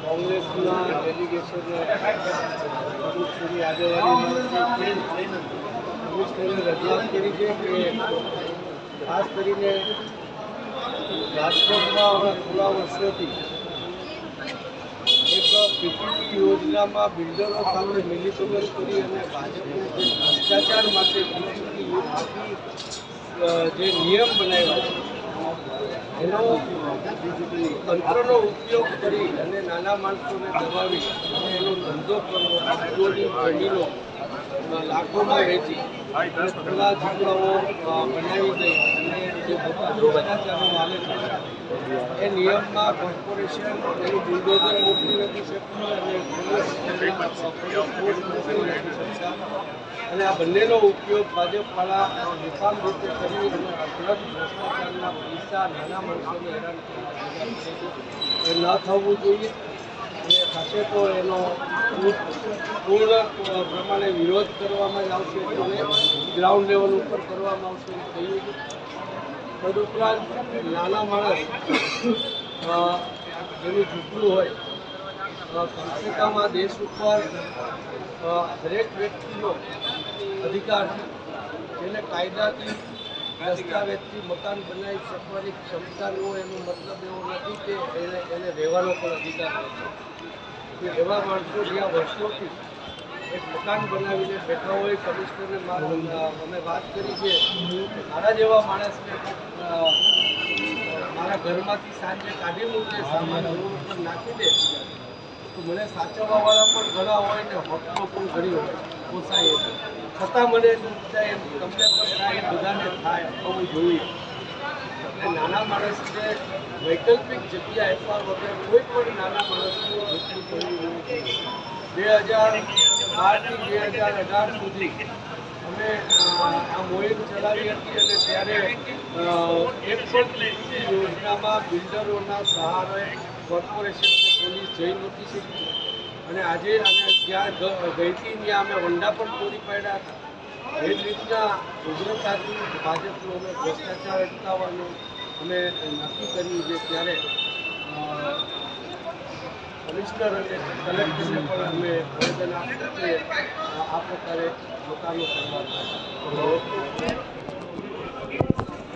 કોંગ્રેસના ડેલિગેશને પ્રમુખશ્રી આગેવાનીમાં રજૂઆત કરી છે કે ખાસ કરીને રાજકોટમાં હમણાં થોડા વર્ષોથી એક પીપીટી યોજનામાં બિલ્ડરો સામે મિલીભગત કરી અને ભાજપે ભ્રષ્ટાચાર માટે જે નિયમ બનાવ્યા છે એનો તંત્રનો ઉપયોગ કરી અને નાના માણસોને દબાવી અને એનો ધંધો કરવો આગોની જમીનો લાખોમાં વેચી ખુલ્લા બનાવી દઈ. અને એ નિયમમાં કોર્પોરેશન એનું બુલડોઝર મોકલી નથી શકતું અને આ બંનેનો ઉપયોગ ભાજપવાળા બેફામ રીતે કરી અને અઢળક પૈસા નાના માણસોને હેરાન ન થવું જોઈએ. અને થશે તો એનો પૂર્ણ પ્રમાણે વિરોધ કરવામાં આવશે અને ગ્રાઉન્ડ લેવલ ઉપર કરવામાં આવશે એવું તદુપરાંત નાના માણસ જેનું ઝૂંપડું હોય કમસે દેશ ઉપર દરેક વ્યક્તિનો અધિકાર જેને કાયદાથી દસ્તાવેજથી મકાન બનાવી શકવાની ક્ષમતા ન હોય એનો મતલબ એવો નથી કે એને એને રહેવાનો પણ અધિકાર નથી. એવા માણસો જ્યાં વર્ષોથી એક મકાન બનાવીને બેઠા હોય કમિશનરને અમે વાત કરી છે. મારા જેવા માણસને મારા ઘરમાંથી સાંજે કાઢી મૂકે સામાન રોડ ઉપર નાખી દે. તો મને સાચવવાવાળા પણ ઘણા હોય ને હોટલો પણ ઘણી હોય. પોસાય છતાં મને તમને પણ થાય, બધાને થાય થવું જોઈએ. નાના માણસને વૈકલ્પિક જગ્યા આપવા વગર કોઈ પણ નાના માણસનું મૃત્યુ કરવું બે હજાર બારથી બે હજાર અઢાર સુધી અમે આ મોહિમ ચલાવી હતી અને ત્યારે એક યોજનામાં બિલ્ડરોના સહારે કોર્પોરેશન પોલીસ જઈ નહોતી શકી. અને આજે અને જ્યાં ગ- ત્યાં અમે વંડા પણ પૂરી પાડ્યા હતા. એ જ રીતના ઉગ્રતાથી ભાજપનો અમે ભ્રષ્ટાચાર અટકાવવાનું અમે નક્કી કર્યું છે. ત્યારે કમિશનર અને કલેક્ટરને પણ અમે નિવેદન છીએ. આ પ્રકારે લોકોનો કરવા